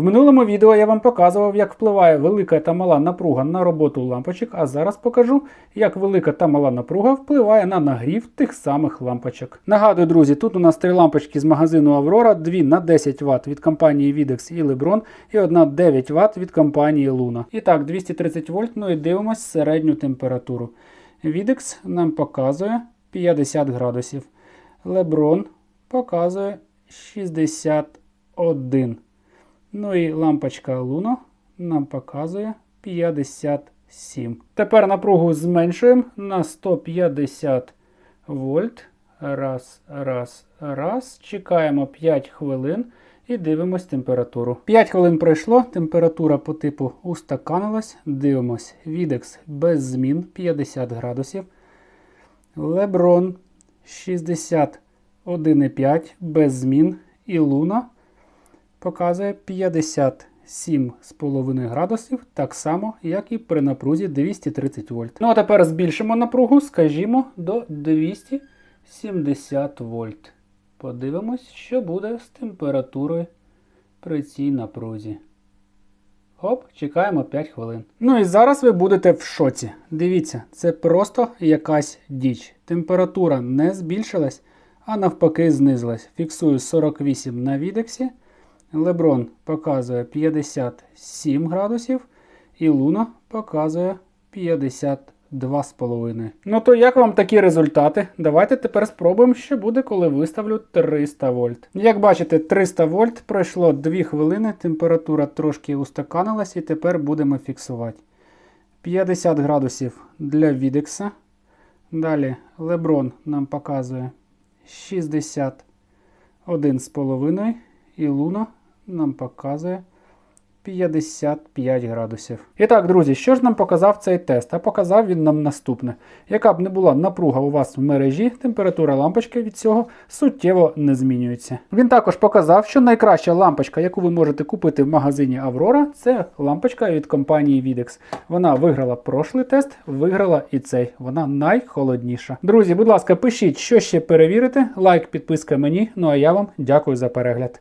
В минулому відео я вам показував, як впливає велика та мала напруга на роботу лампочок, а зараз покажу, як велика та мала напруга впливає на нагрів тих самих лампочок. Нагадую, друзі, тут у нас три лампочки з магазину Aurora, дві на 10 Вт від компанії Videx і Lebron, і одна 9 Вт від компанії Luna. І так, 230 вольт, ну і дивимось середню температуру. Videx нам показує 50 градусів. Lebron показує 61. Ну і лампочка Luna нам показує 57. Тепер напругу зменшуємо на 150 вольт. Раз, раз, раз. Чекаємо 5 хвилин і дивимось температуру. 5 хвилин пройшло, температура по типу устаканилась. Дивимось. Відекс без змін 50 градусів. Леброн 61,5 без змін. І Луна показує 57,5 градусів, так само, як і при напрузі 230 вольт. Ну а тепер збільшимо напругу, скажімо, до 270 вольт. Подивимось, що буде з температурою при цій напрузі. Хоп, чекаємо 5 хвилин. Ну і зараз ви будете в шоці. Дивіться, це просто якась діч. Температура не збільшилась, а навпаки знизилась. Фіксую 48 на відексі. Леброн показує 57 градусів, і Луна показує 52,5. Ну то як вам такі результати? Давайте тепер спробуємо, що буде, коли виставлю 300 вольт. Як бачите, 300 вольт пройшло 2 хвилини, температура трошки устаканилась, і тепер будемо фіксувати. 50 градусів для відекса. Далі Леброн нам показує 61,5 і Луна нам показує 55 градусів. І так, друзі, що ж нам показав цей тест? А показав він нам наступне. Яка б не була напруга у вас в мережі, температура лампочки від цього суттєво не змінюється. Він також показав, що найкраща лампочка, яку ви можете купити в магазині Aurora, це лампочка від компанії Videx. Вона виграла прошлий тест, виграла і цей. Вона найхолодніша. Друзі, будь ласка, пишіть, що ще перевірити. Лайк, підписка мені. Ну а я вам дякую за перегляд.